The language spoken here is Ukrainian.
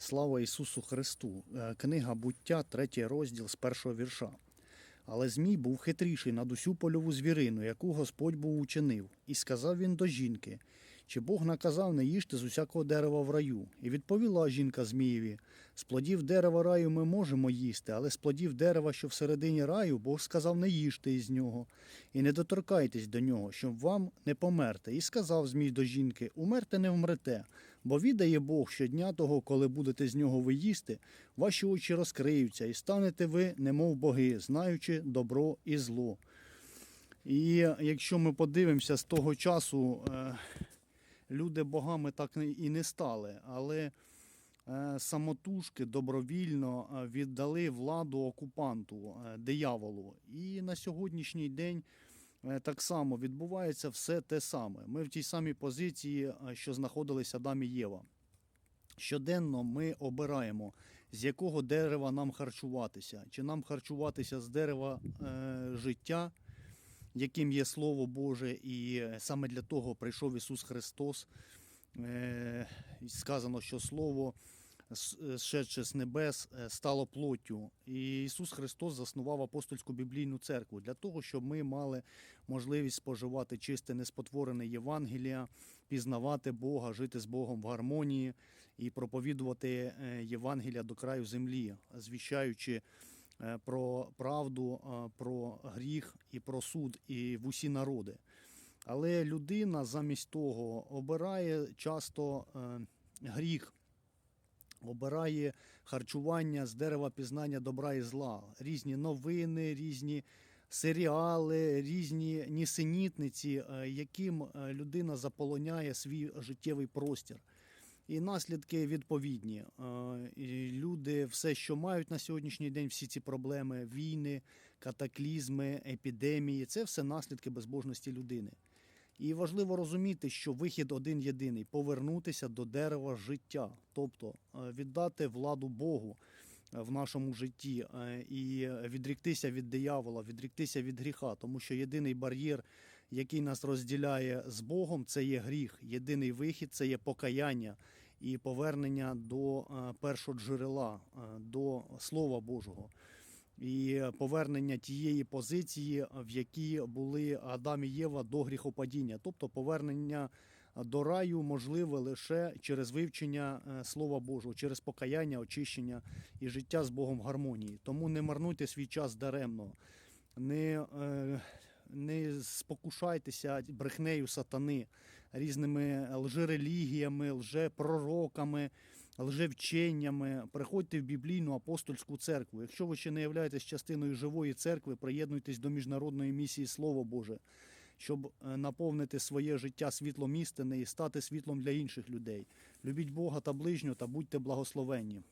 Слава Ісусу Христу. Е, Книга буття, третій розділ з першого вірша. Але Змій був хитріший над усю польову звірину, яку Господь був учинив, і сказав він до жінки: Чи Бог наказав не їжте з усякого дерева в раю? І відповіла жінка Змієві: З плодів дерева раю ми можемо їсти, але з плодів дерева, що всередині раю, Бог сказав не їжте із нього, і не доторкайтесь до нього, щоб вам не померти. І сказав Змій до жінки: Умерте не вмрете, бо відає Бог, що дня того, коли будете з нього ви їсти, ваші очі розкриються, і станете ви, немов боги, знаючи добро і зло. І якщо ми подивимося з того часу, е, люди богами так і не стали, але е, самотужки добровільно е, віддали владу окупанту, дияволу. І на сьогоднішній день так само відбувається все те саме. Ми в тій самій позиції, е, що знаходились Адам і Єва. Щоденно ми обираємо, з якого дерева нам харчуватися. Чи нам харчуватися з дерева е, життя, яким є Слово Боже, і е, саме для того прийшов Ісус Христос. Е, сказано, що Слово, е, зшедше з небес, е, стало плоттю. І Ісус Христос заснував апостольську біблійну церкву для того, щоб ми мали можливість споживати чисте неспотворене Євангелія, пізнавати Бога, жити з Богом в гармонії і проповідувати е, Євангелія до краю землі, звіщаючи е, про правду, про гріх і про суд і в усі народи. Але людина замість того обирає часто гріх, обирає харчування з дерева пізнання добра і зла, різні новини, різні серіали, різні нісенітниці, е, яким е, людина заполоняє свій життєвий простір. І наслідки відповідні. Е, Люди все, що мають на сьогоднішній день, всі ці проблеми, війни, катаклізми, епідемії це все наслідки безбожності людини. І важливо розуміти, що вихід один єдиний повернутися до дерева життя, тобто е, віддати владу Богу е, в нашому житті е, і відріктися від диявола, відріктися від гріха, тому що єдиний бар'єр, який нас розділяє з Богом, це є гріх. Єдиний вихід це є покаяння і повернення до першого джерела, е, до Слова Божого і повернення тієї позиції, в якій були Адам і Єва до гріхопадіння, тобто повернення до раю можливе лише через вивчення е, Слова Божого, через покаяння, очищення і життя з Богом в гармонії. Тому не марнуйте свій час даремно, не, е, не спокушайтеся брехнею сатани, різними лжерелігіями, лжепророками, лжевченнями. Приходьте в біблійну апостольську церкву. Якщо ви ще не являєтесь частиною живої церкви, приєднуйтесь до міжнародної місії Слово Боже, щоб е, наповнити своє життя світлом істини і стати світлом для інших людей. Любіть Бога та ближнього та будьте благословенні.